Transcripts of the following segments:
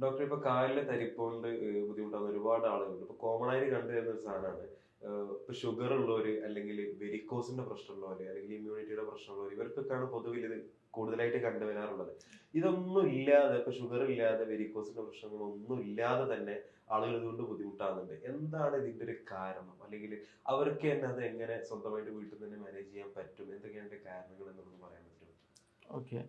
Doctor ഇപ്പൊ കാലിലെ തരിപ്പ് കൊണ്ട് ഏഹ് ബുദ്ധിമുട്ടാവുന്ന ഒരുപാട് ആളുകളുണ്ട്. ഇപ്പൊ കോമൺ ആയിട്ട് കണ്ടുവരുന്ന ഒരു സാധനമാണ്. ഇപ്പൊ ഷുഗർ ഉള്ളവര് അല്ലെങ്കിൽ വെരിക്കോസിന്റെ പ്രശ്നമുള്ളവര് അല്ലെങ്കിൽ ഇമ്മ്യൂണിറ്റിയുടെ പ്രശ്നമുള്ളവര് ഇവർക്കൊക്കെയാണ് പൊതുവിൽ ഇത് കൂടുതലായിട്ട് കണ്ടുവരാറുള്ളത് ഇതൊന്നും ഇല്ലാതെ ഇപ്പൊ ഷുഗർ ഇല്ലാതെ വെരിക്കോസിന്റെ പ്രശ്നങ്ങളൊന്നും ഇല്ലാതെ തന്നെ ആളുകൾ ഇതുകൊണ്ട് ബുദ്ധിമുട്ടാകുന്നുണ്ട്. എന്താണ് ഇതിന്റെ ഒരു കാരണം? അല്ലെങ്കിൽ അവർക്ക് തന്നെ അത് എങ്ങനെ സ്വന്തമായിട്ട് വീട്ടിൽ തന്നെ മാനേജ് ചെയ്യാൻ പറ്റും? എന്തൊക്കെയാണ് കാരണങ്ങൾ എന്നുള്ളത് പറയാൻ പറ്റും ഓക്കെ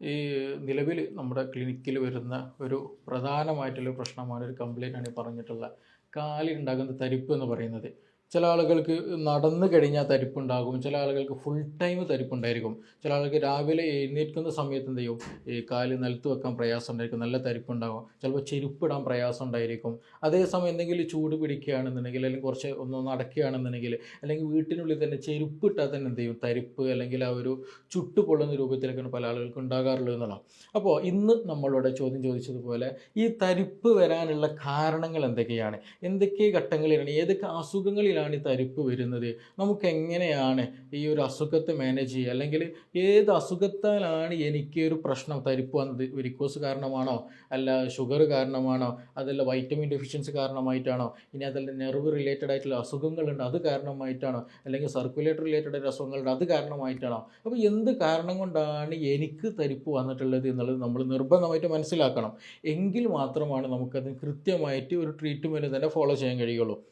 ഈ നിലവിൽ നമ്മുടെ ക്ലിനിക്കിൽ വരുന്ന ഒരു പ്രധാനമായിട്ടുള്ള പ്രശ്നമാണ് ഒരു കംപ്ലൈന്റ് ആണ് ഈ പറഞ്ഞിട്ടുള്ള കാലിലുണ്ടാകുന്ന തരിപ്പ് എന്ന് പറയുന്നത്. ചില ആളുകൾക്ക് നടന്നു കഴിഞ്ഞാൽ തരിപ്പുണ്ടാകും. ചില ആളുകൾക്ക് ഫുൾ ടൈം തരിപ്പുണ്ടായിരിക്കും. ചില ആളുകൾക്ക് രാവിലെ എഴുന്നേൽക്കുന്ന സമയത്ത് എന്ത് ചെയ്യും? ഈ കാൽ നിലത്ത് വെക്കാൻ പ്രയാസം ഉണ്ടായിരിക്കും. നല്ല തരിപ്പുണ്ടാകും ചിലപ്പോൾ ചെരുപ്പിടാൻ പ്രയാസം ഉണ്ടായിരിക്കും. അതേസമയം എന്തെങ്കിലും ചൂട് പിടിക്കുകയാണെന്നുണ്ടെങ്കിൽ അല്ലെങ്കിൽ കുറച്ച് ഒന്ന് നടക്കുകയാണെന്നുണ്ടെങ്കിൽ അല്ലെങ്കിൽ വീട്ടിനുള്ളിൽ തന്നെ ചെരുപ്പ് ഇട്ടാൽ തന്നെ എന്ത് ചെയ്യും? തരിപ്പ് അല്ലെങ്കിൽ ആ ഒരു ചുട്ടു പൊള്ളുന്ന രൂപത്തിലൊക്കെയാണ് പല ആളുകൾക്ക് ഉണ്ടാകാറുള്ളത് എന്നുള്ളതാണ്. അപ്പോൾ ഇന്ന് നമ്മളോട് ചോദ്യം ചോദിച്ചതുപോലെ ഈ തരിപ്പ് വരാനുള്ള കാരണങ്ങൾ എന്തൊക്കെയാണ്? എന്തൊക്കെ ഘട്ടങ്ങളിലാണ്? ഏതൊക്കെ അസുഖങ്ങളിലാണ് ഈ തരിപ്പ് വരുന്നത്? നമുക്ക് എങ്ങനെയാണ് ഈ ഒരു അസുഖത്തെ മാനേജ് ചെയ്യുക? അല്ലെങ്കിൽ ഏത് അസുഖത്താലാണ് എനിക്ക് ഒരു പ്രശ്നം തരിപ്പ് വന്നത്? വെരിക്കോസ് കാരണമാണോ? അല്ല ഷുഗർ കാരണമാണോ? അതല്ല വൈറ്റമിൻ ഡെഫിഷ്യൻസി കാരണമായിട്ടാണോ? ഇനി അതല്ല നെർവ് റിലേറ്റഡ് ആയിട്ടുള്ള അസുഖങ്ങളുണ്ട് അത് കാരണമായിട്ടാണോ? അല്ലെങ്കിൽ സർക്കുലേറ്റർ റിലേറ്റഡ് ആയിട്ട് അസുഖങ്ങളുണ്ട് അത് കാരണമായിട്ടാണോ? അപ്പോൾ എന്ത് കാരണം കൊണ്ടാണ് എനിക്ക് തരിപ്പ് വന്നിട്ടുള്ളത് എന്നുള്ളത് നമ്മൾ നിർബന്ധമായിട്ട് മനസ്സിലാക്കണം. എങ്കിൽ മാത്രമാണ് നമുക്കത് കൃത്യമായിട്ട് ഒരു ട്രീറ്റ്മെന്റ് തന്നെ ഫോളോ ചെയ്യാൻ കഴിയുള്ളൂ.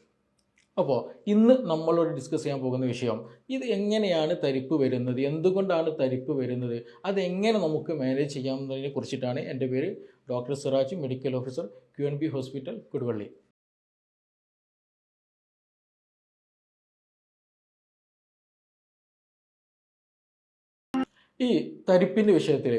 അപ്പോൾ ഇന്ന് നമ്മളോട് ഡിസ്കസ് ചെയ്യാൻ പോകുന്ന വിഷയം ഇത് എങ്ങനെയാണ് തരിപ്പ് വരുന്നത്? എന്തുകൊണ്ടാണ് തരിപ്പ് വരുന്നത്? അതെങ്ങനെ നമുക്ക് മാനേജ് ചെയ്യാമെന്നതിനെ കുറിച്ചിട്ടാണ് എന്റെ പേര് doctor Siraj medical officer Q N B hospital Koduvally. ഈ തരിപ്പിന്റെ വിഷയത്തിൽ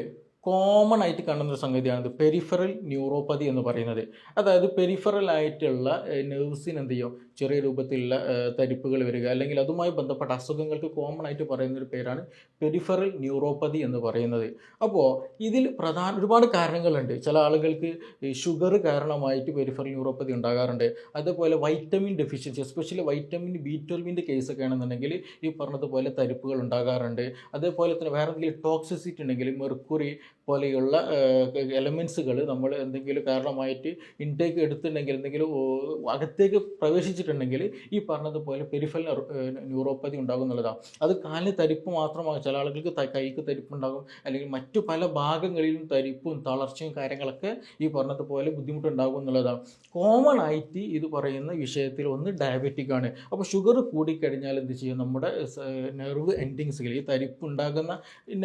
കോമൺ ആയിട്ട് കാണുന്ന ഒരു സംഗതിയാണ് പെരിഫറൽ ന്യൂറോപ്പതി എന്ന് പറയുന്നത്. അതായത് പെരിഫറൽ ആയിട്ടുള്ള നെർവ്സിന് എന്ത് ചെയ്യും? ചെറിയ രൂപത്തിലുള്ള തരിപ്പുകൾ വരിക. അല്ലെങ്കിൽ അതുമായി ബന്ധപ്പെട്ട അസുഖങ്ങൾക്ക് കോമൺ ആയിട്ട് പറയുന്ന ഒരു പേരാണ് പെരിഫറൽ ന്യൂറോപ്പതി എന്ന് പറയുന്നത്. അപ്പോൾ ഇതിൽ പ്രധാന ഒരുപാട് കാരണങ്ങളുണ്ട്. ചില ആളുകൾക്ക് ഷുഗർ കാരണമായിട്ട് പെരിഫറൽ ന്യൂറോപ്പതി ഉണ്ടാകാറുണ്ട്. അതേപോലെ vitamin deficiency especially vitamin B ട്വൽവിന്റെ കേസൊക്കെ ആണെന്നുണ്ടെങ്കിൽ ഈ പറഞ്ഞതുപോലെ തരിപ്പുകൾ ഉണ്ടാകാറുണ്ട്. അതേപോലെ തന്നെ വേറെ എന്തെങ്കിലും ടോക്സിസിറ്റി ഉണ്ടെങ്കിൽ മെർക്കുറി പോലെയുള്ള എലമെൻസുകൾ നമ്മൾ എന്തെങ്കിലും കാരണമായിട്ട് ഇൻടേക്ക് എടുത്തിട്ടുണ്ടെങ്കിൽ എന്തെങ്കിലും അകത്തേക്ക് പ്രവേശിച്ചിട്ടുണ്ടെങ്കിൽ ഈ പറഞ്ഞതുപോലെ പെരിഫൽ ന്യൂറോപ്പതി ഉണ്ടാകും എന്നുള്ളതാണ്. അത് കാലിന് തരിപ്പ് മാത്രമാകും. ചില ആളുകൾക്ക് കൈക്ക് തരിപ്പുണ്ടാകും. അല്ലെങ്കിൽ മറ്റു പല ഭാഗങ്ങളിലും തരിപ്പും തളർച്ചയും കാര്യങ്ങളൊക്കെ ഈ പറഞ്ഞതുപോലെ ബുദ്ധിമുട്ടുണ്ടാകും എന്നുള്ളതാണ്. കോമൺ ആയിട്ട് ഇത് പറയുന്ന വിഷയത്തിൽ ഒന്ന് ഡയബറ്റിക് ആണ്. അപ്പോൾ ഷുഗർ കൂടിക്കഴിഞ്ഞാൽ എന്ത് ചെയ്യും? നമ്മുടെ നെർവ് എൻഡിങ്സുകൾ ഈ തരിപ്പ് ഉണ്ടാകുന്ന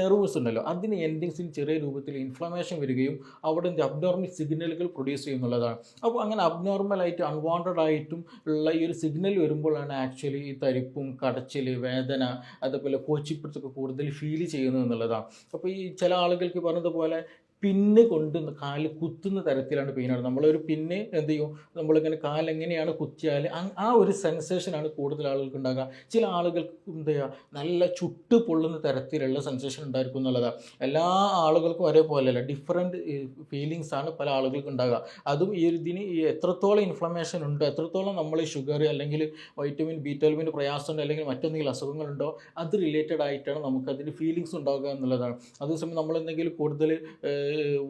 നെർവ്സ് ഉണ്ടല്ലോ അതിന് എൻഡിങ്സിൽ ചെറിയ രൂപത്തിൽ ഇൻഫ്ലമേഷൻ വരികയും അവിടെ എന്ത് അബ്നോർമൽ സിഗ്നലുകൾ പ്രൊഡ്യൂസ് ചെയ്യുന്നുള്ളതാണ് അപ്പോൾ അങ്ങനെ അബ്നോർമലായിട്ട് അൺവാണ്ടഡ് ആയിട്ടും ഉള്ള ഈ ഒരു സിഗ്നൽ വരുമ്പോഴാണ് ആക്ച്വലി ഈ തരിപ്പും കടച്ചിൽ വേദന അതുപോലെ കോച്ചിപ്പിടുത്തൊക്കെ കൂടുതൽ ഫീൽ ചെയ്യുന്നത് എന്നുള്ളതാണ്. അപ്പോൾ ഈ ചില ആളുകൾക്ക് പറഞ്ഞതുപോലെ പിന്ന് കൊണ്ട് കാൽ കുത്തുന്ന തരത്തിലാണ് പെയിനാണ് നമ്മളൊരു പിന്നെ എന്ത് ചെയ്യും? നമ്മളിങ്ങനെ കാലെങ്ങനെയാണ് കുത്തിയാൽ ആ ഒരു സെൻസേഷനാണ് കൂടുതൽ ആളുകൾക്ക് ഉണ്ടാകുക. ചില ആളുകൾക്ക് എന്ത് ചെയ്യുക നല്ല ചുട്ട് പൊള്ളുന്ന തരത്തിലുള്ള സെൻസേഷൻ ഉണ്ടായിരിക്കും എന്നുള്ളതാണ് എല്ലാ ആളുകൾക്കും ഒരേപോലെയല്ല. ഡിഫറെന്റ് ഫീലിങ്സ് ആണ് പല ആളുകൾക്ക് ഉണ്ടാകുക. അതും ഈ ഇതിന് എത്രത്തോളം ഇൻഫ്ലമേഷൻ ഉണ്ട് എത്രത്തോളം നമ്മൾ ഷുഗർ അല്ലെങ്കിൽ വൈറ്റമിൻ ബി ട്വൽവിന്റെ പ്രയാസമുണ്ട് അല്ലെങ്കിൽ മറ്റെന്തെങ്കിലും അസുഖങ്ങളുണ്ടോ അത് റിലേറ്റഡ് ആയിട്ടാണ് നമുക്കതിന്റെ ഫീലിങ്സ് ഉണ്ടാകുക എന്നുള്ളതാണ്. അതേസമയം നമ്മളെന്തെങ്കിലും കൂടുതൽ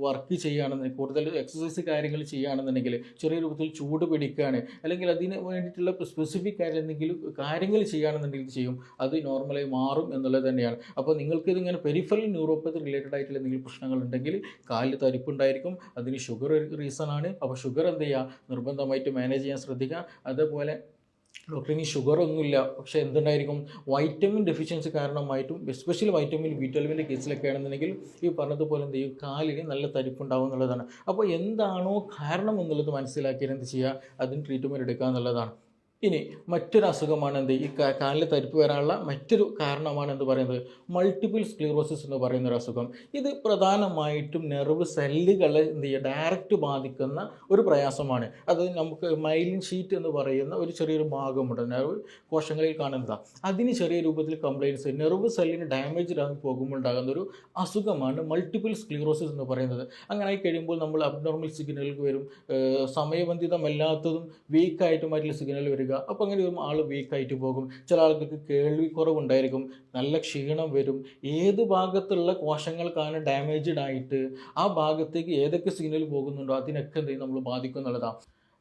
വർക്ക് ചെയ്യുകയാണെന്നുണ്ടെങ്കിൽ കൂടുതൽ എക്സസൈസ് കാര്യങ്ങൾ ചെയ്യുകയാണെന്നുണ്ടെങ്കിൽ ചെറിയ രൂപത്തിൽ ചൂട് പിടിക്കുകയാണ്. അല്ലെങ്കിൽ അതിന് വേണ്ടിയിട്ടുള്ള സ്പെസിഫിക് ആയിട്ട് എന്തെങ്കിലും കാര്യങ്ങൾ ചെയ്യുകയാണെന്നുണ്ടെങ്കിൽ ചെയ്യും. അത് നോർമലായി മാറും എന്നുള്ളത് തന്നെയാണ്. അപ്പോൾ നിങ്ങൾക്ക് ഇതിങ്ങനെ പെരിഫറൽ ന്യൂറോപ്പതി റിലേറ്റഡ് ആയിട്ടുള്ള എന്തെങ്കിലും പ്രശ്നങ്ങൾ ഉണ്ടെങ്കിൽ കാലിൽ തരിപ്പുണ്ടായിരിക്കും. അതിന് ഷുഗർ റീസൺ ആണ്. അപ്പോൾ ഷുഗർ എന്ത് ചെയ്യുക? നിർബന്ധമായിട്ട് മാനേജ് ചെയ്യാൻ ശ്രദ്ധിക്കുക. അതേപോലെ ഡോക്ടർ ഇനി ഷുഗർ ഒന്നുമില്ല. പക്ഷേ എന്തുണ്ടായിരിക്കും? വൈറ്റമിൻ ഡെഫിഷ്യൻസി കാരണമായിട്ടും എസ്പെഷ്യലി വൈറ്റമിൻ ബി ട്വൽവിന്റെ കേസിലൊക്കെ ആണെന്നുണ്ടെങ്കിൽ ഈ പറഞ്ഞതുപോലെ എന്ത് ചെയ്യും? കാലിന് നല്ല തരിപ്പുണ്ടാവും എന്നുള്ളതാണ്. അപ്പോൾ എന്താണോ കാരണം എന്നുള്ളത് മനസ്സിലാക്കിയാൽ എന്ത് ചെയ്യുക? അതിന് ട്രീറ്റ്മെന്റ് എടുക്കുക എന്നുള്ളതാണ്. ഇനി മറ്റൊരു അസുഖമാണ് എന്ത് ഈ കാലിൽ തരിപ്പ് വരാനുള്ള മറ്റൊരു കാരണമാണ് എന്ന് പറയുന്നത്? മൾട്ടിപ്പിൾ സ്ക്ലീറോസിസ് എന്ന് പറയുന്ന ഒരു അസുഖം. ഇത് പ്രധാനമായിട്ടും നെർവ് സെല്ലുകളെ എന്ത് ചെയ്യുക ഡയറക്റ്റ് ബാധിക്കുന്ന ഒരു പ്രയാസമാണ്. അത് നമുക്ക് മൈലിൻ ഷീറ്റ് എന്ന് പറയുന്ന ഒരു ചെറിയൊരു ഭാഗമുണ്ട്. നെർവ് കോശങ്ങളിൽ കാണുന്നതാണ് അതിന് ചെറിയ രൂപത്തിൽ കംപ്ലൈൻസ് നെർവ് സെല്ലിന് ഡാമേജ് ആയി പോകുമ്പോൾ ഉണ്ടാകുന്ന ഒരു അസുഖമാണ് മൾട്ടിപ്പിൾ സ്ക്ലീറോസിസ് എന്ന് പറയുന്നത്. അങ്ങനെ ആയി കഴിയുമ്പോൾ നമ്മൾ അബ്നോർമൽ സിഗ്നലുകൾ വരും. സമയബന്ധിതമല്ലാത്തതും വീക്കായിട്ടുമായിട്ടുള്ള സിഗ്നൽ വരിക. വരിക അപ്പോൾ അങ്ങനെ വരുമ്പോൾ ആൾ വീക്കായിട്ട് പോകും. ചില ആൾക്കാർക്ക് കേൾവി കുറവുണ്ടായിരിക്കും. നല്ല ക്ഷീണം വരും. ഏത് ഭാഗത്തുള്ള കോശങ്ങൾക്കാണ് ഡാമേജ്ഡ് ആയിട്ട് ആ ഭാഗത്തേക്ക് ഏതൊക്കെ സിഗ്നൽ പോകുന്നുണ്ടോ അതിനൊക്കെ എന്തെങ്കിലും നമ്മൾ ബാധിക്കും എന്നുള്ളതാണ്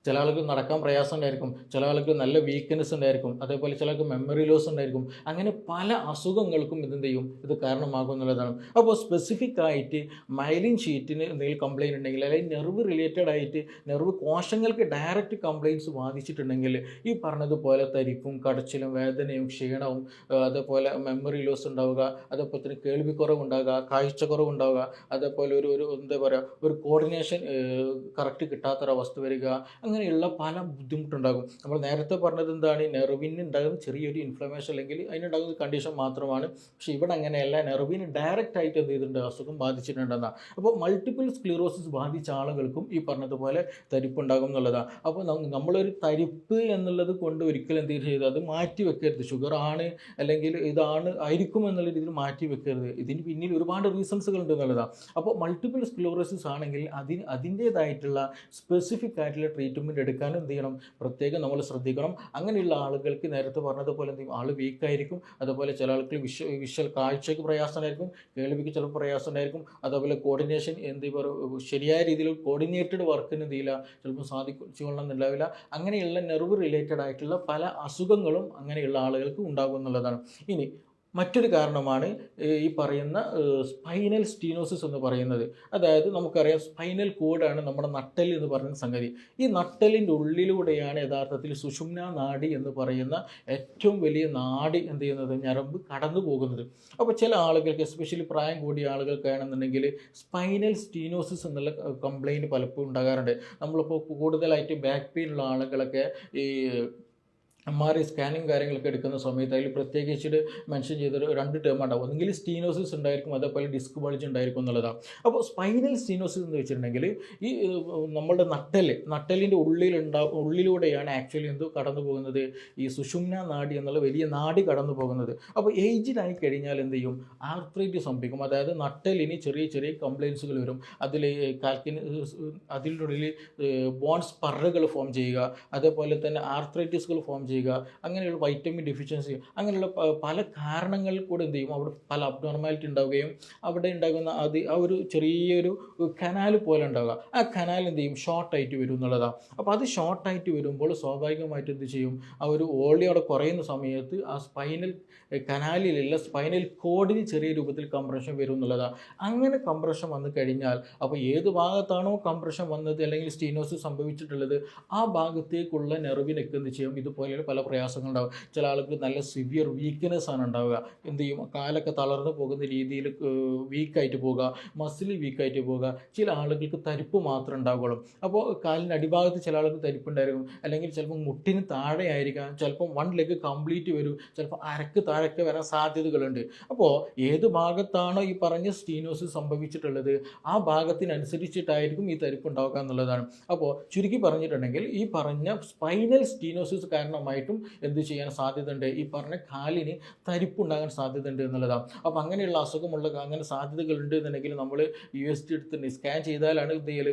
ചില ആൾക്ക് നടക്കാൻ പ്രയാസം ഉണ്ടായിരിക്കും. ചില ആൾക്ക് നല്ല വീക്ക്നെസ് ഉണ്ടായിരിക്കും. അതേപോലെ ചില ആൾക്ക് മെമ്മറി ലോസ് ഉണ്ടായിരിക്കും. അങ്ങനെ പല അസുഖങ്ങൾക്കും ഇതെന്ത് ചെയ്യും? ഇത് കാരണമാകും എന്നുള്ളതാണ്. അപ്പോൾ സ്പെസിഫിക് ആയിട്ട് മൈലിൻ ഷീറ്റിന് എന്തെങ്കിലും കംപ്ലയിന്റ് ഉണ്ടെങ്കിൽ അല്ലെങ്കിൽ നെർവ് റിലേറ്റഡ് ആയിട്ട് നെർവ് കോശങ്ങൾക്ക് ഡയറക്റ്റ് കംപ്ലയിന്റ്സ് ബാധിച്ചിട്ടുണ്ടെങ്കിൽ ഈ പറഞ്ഞതുപോലെ തരിപ്പും കടച്ചിലും വേദനയും ക്ഷീണവും അതേപോലെ മെമ്മറി ലോസ് ഉണ്ടാവുക. അതേപോലെ തന്നെ കേൾവിക്കുറവ് ഉണ്ടാകുക കാഴ്ചക്കുറവ് അതേപോലെ ഒരു ഒരു എന്താ പറയുക ഒരു കോർഡിനേഷൻ കറക്റ്റ് കിട്ടാത്തൊരവസ്ഥ വരിക. അങ്ങനെയുള്ള പല ബുദ്ധിമുട്ടുണ്ടാകും. നമ്മൾ നേരത്തെ പറഞ്ഞത് എന്താണ്? നെർവിന് ഉണ്ടാകുന്ന ചെറിയൊരു ഇൻഫ്ലമേഷൻ അല്ലെങ്കിൽ അതിനുണ്ടാകുന്ന കണ്ടീഷൻ മാത്രമാണ്. പക്ഷേ ഇവിടെ അങ്ങനെയല്ല. നെർവിന് ഡയറക്റ്റ് ആയിട്ട് എന്ത് ചെയ്തിട്ടുണ്ട്? അസുഖം ബാധിച്ചിട്ടുണ്ടെന്നാണ്. അപ്പോൾ മൾട്ടിപ്പിൾ സ്ക്ലീറോസിസ് ബാധിച്ച ആളുകൾക്കും ഈ പറഞ്ഞതുപോലെ തരിപ്പ് ഉണ്ടാകും എന്നുള്ളതാണ്. അപ്പോൾ നമ്മളൊരു തരിപ്പ് എന്നുള്ളത് കൊണ്ട് ഒരിക്കലും എന്ത് ചെയ്ത് അത് മാറ്റി വെക്കരുത്. ഷുഗർ ആണ് അല്ലെങ്കിൽ ഇതാണ് ആയിരിക്കും എന്നുള്ള രീതിയിൽ മാറ്റി വെക്കരുത്. ഇതിന് പിന്നിൽ ഒരുപാട് റീസൺസുകൾ ഉണ്ട് എന്നുള്ളതാണ്. അപ്പോൾ മൾട്ടിപ്പിൾ സ്ക്ലോറോസിസ് ആണെങ്കിൽ അതിന് അതിന്റേതായിട്ടുള്ള സ്പെസിഫിക് ആയിട്ടുള്ള ട്രീറ്റ്മെന്റ് എടുക്കാനും എന്ത് ചെയ്യണം? പ്രത്യേകം നമ്മൾ ശ്രദ്ധിക്കണം. അങ്ങനെയുള്ള ആളുകൾക്ക് നേരത്തെ പറഞ്ഞതുപോലെ എന്ത് ആൾ വീക്കായിരിക്കും അതുപോലെ ചില ആൾക്ക് വിഷ്വ വിഷ്വൽ കാഴ്ചയ്ക്ക് പ്രയാസമായിരിക്കും കേൾവിക്ക് ചിലപ്പോൾ പ്രയാസമുണ്ടായിരിക്കും. അതുപോലെ കോർഡിനേഷൻ എന്ത് പറയുക ശരിയായ രീതിയിൽ കോർഡിനേറ്റഡ് വർക്കിന് എന്ത് ചെയ്യില്ല? ചിലപ്പോൾ സാധിച്ചുകൊള്ളണമെന്നുണ്ടാവില്ല അങ്ങനെയുള്ള നെർവ് റിലേറ്റഡ് ആയിട്ടുള്ള പല അസുഖങ്ങളും അങ്ങനെയുള്ള ആളുകൾക്ക് ഉണ്ടാകും എന്നുള്ളതാണ്. ഇനി മറ്റൊരു കാരണമാണ് ഈ പറയുന്ന സ്പൈനൽ സ്റ്റീനോസിസ് എന്ന് പറയുന്നത്. അതായത് നമുക്കറിയാം സ്പൈനൽ കോഡാണ് നമ്മുടെ നട്ടൽ എന്ന് പറയുന്ന സംഗതി. ഈ നട്ടലിന്റെ ഉള്ളിലൂടെയാണ് യഥാർത്ഥത്തിൽ സുഷുമ്ന നാഡി എന്ന് പറയുന്ന ഏറ്റവും വലിയ നാടി എന്ത് ചെയ്യുന്നത്? ഞരമ്പ് കടന്നു പോകുന്നത്. അപ്പോൾ ചില ആളുകൾക്ക് എസ്പെഷ്യലി പ്രായം കൂടിയ ആളുകൾക്കാണെന്നുണ്ടെങ്കിൽ സ്പൈനൽ സ്റ്റീനോസിസ് എന്നുള്ള കംപ്ലൈന്റ് പലപ്പോഴും ഉണ്ടാകാറുണ്ട്. നമ്മളിപ്പോൾ കൂടുതലായിട്ട് ബാക്ക് പെയിൻ ഉള്ള ആളുകളൊക്കെ ഈ എം ആർ ഐ സ്കാനിങ് കാര്യങ്ങളൊക്കെ എടുക്കുന്ന സമയത്ത് അതിൽ പ്രത്യേകിച്ചിട്ട് മെൻഷൻ ചെയ്ത രണ്ട് ടേം ഉണ്ടാവും. ഒന്നെങ്കിൽ സ്റ്റീനോസിസ് ഉണ്ടായിരിക്കും അതേപോലെ ഡിസ്ക് ബൾജ് ഉണ്ടായിരിക്കും എന്നുള്ളതാണ്. അപ്പോൾ സ്പൈനൽ സ്റ്റീനോസിസ് എന്ന് വെച്ചിട്ടുണ്ടെങ്കിൽ ഈ നമ്മളുടെ നട്ടൽ നട്ടലിന്റെ ഉള്ളിലുണ്ടാ ഉള്ളിലൂടെയാണ് ആക്ച്വലി എന്ത് കടന്നു പോകുന്നത്? ഈ സുഷുമ്ന നാടി എന്നുള്ള വലിയ നാടി കടന്നു പോകുന്നത്. അപ്പോൾ ഏജിനായി കഴിഞ്ഞാൽ എന്ത് ചെയ്യും? ആർത്രൈറ്റ് സംഭവിക്കും. അതായത് നട്ടലിന് ചെറിയ ചെറിയ കംപ്ലയിൻസുകൾ വരും. അതിൽ കാൽക്കിന് അതിന്റെ ഉള്ളിൽ ബോൺസ് പറുകൾ ഫോം ചെയ്യുക. അതേപോലെ തന്നെ ആർത്രൈറ്റിസുകൾ ഫോം ചെയ്യുക അങ്ങനെയുള്ള വൈറ്റമിൻ ഡെഫിഷ്യൻസി അങ്ങനെയുള്ള പല കാരണങ്ങൾ കൂടെ എന്ത് ചെയ്യും? അവിടെ പല അബ്നോർമാലിറ്റി ഉണ്ടാവുകയും അവിടെ ഉണ്ടാകുന്ന അത് ആ ഒരു ചെറിയൊരു കനാൽ പോലെ ഉണ്ടാവുക. ആ കനാൽ എന്ത് ചെയ്യും? ഷോർട്ടായിട്ട് വരും എന്നുള്ളതാണ് അപ്പോൾ അത് ഷോർട്ടായിട്ട് വരുമ്പോൾ സ്വാഭാവികമായിട്ട് എന്ത് ചെയ്യും? ആ ഒരു ഓളി അവിടെ കുറയുന്ന സമയത്ത് ആ സ്പൈനൽ കനാലിലുള്ള സ്പൈനൽ കോഡിന് ചെറിയ രൂപത്തിൽ കംപ്രഷൻ വരും എന്നുള്ളതാണ് അങ്ങനെ കംപ്രഷൻ വന്നു കഴിഞ്ഞാൽ അപ്പോൾ ഏത് ഭാഗത്താണോ കംപ്രഷൻ വന്നത് അല്ലെങ്കിൽ സ്റ്റീനോസ് സംഭവിച്ചിട്ടുള്ളത് ആ ഭാഗത്തേക്കുള്ള നെർവിനൊക്കെ എന്ത് ചെയ്യും? ഇതുപോലെയുള്ള പല പ്രയാസങ്ങളുണ്ടാവും. ചില ആൾക്ക് നല്ല സിവിയർ വീക്ക്നെസ് ആണ് ഉണ്ടാവുക. എന്ത് ചെയ്യും? കാലൊക്കെ തളർന്നു പോകുന്ന രീതിയിൽ വീക്കായിട്ട് പോകുക മസിൽ വീക്കായിട്ട് പോകുക. ചില ആളുകൾക്ക് തരിപ്പ് മാത്രം ഉണ്ടാവുകയുള്ളൂ. അപ്പോൾ കാലിന്റെ അടിഭാഗത്ത് ചില ആൾക്ക് തരിപ്പുണ്ടായിരിക്കും. അല്ലെങ്കിൽ ചിലപ്പോൾ മുട്ടിന് താഴെ ആയിരിക്കാം. വൺ ലെഗ് കംപ്ലീറ്റ് വരും. ചിലപ്പോൾ അരക്ക് താഴൊക്കെ വരാൻ സാധ്യതകളുണ്ട്. അപ്പോൾ ഏത് ഭാഗത്താണോ ഈ പറഞ്ഞ സ്റ്റീനോസിസ് സംഭവിച്ചിട്ടുള്ളത് ആ ഭാഗത്തിനനുസരിച്ചിട്ടായിരിക്കും ഈ തരിപ്പ് ഉണ്ടാവുക എന്നുള്ളതാണ്. അപ്പോൾ ചുരുക്കി പറഞ്ഞിട്ടുണ്ടെങ്കിൽ ഈ പറഞ്ഞ സ്പൈനൽ സ്റ്റീനോസിസ് കാരണമായിട്ടും എന്ത് ചെയ്യാൻ സാധ്യതയുണ്ട്? ഈ പറഞ്ഞ കാലിന് തരിപ്പുണ്ടാകാൻ സാധ്യതയുണ്ട് എന്നുള്ളതാണ്. അപ്പോൾ അങ്ങനെയുള്ള അസുഖമുള്ള അങ്ങനെ സാധ്യതകളുണ്ട് എന്നുണ്ടെങ്കിൽ നമ്മൾ യു എസ് ടി എടുത്തിട്ട് സ്കാൻ ചെയ്താലാണ് എന്ത് ചെയ്യൽ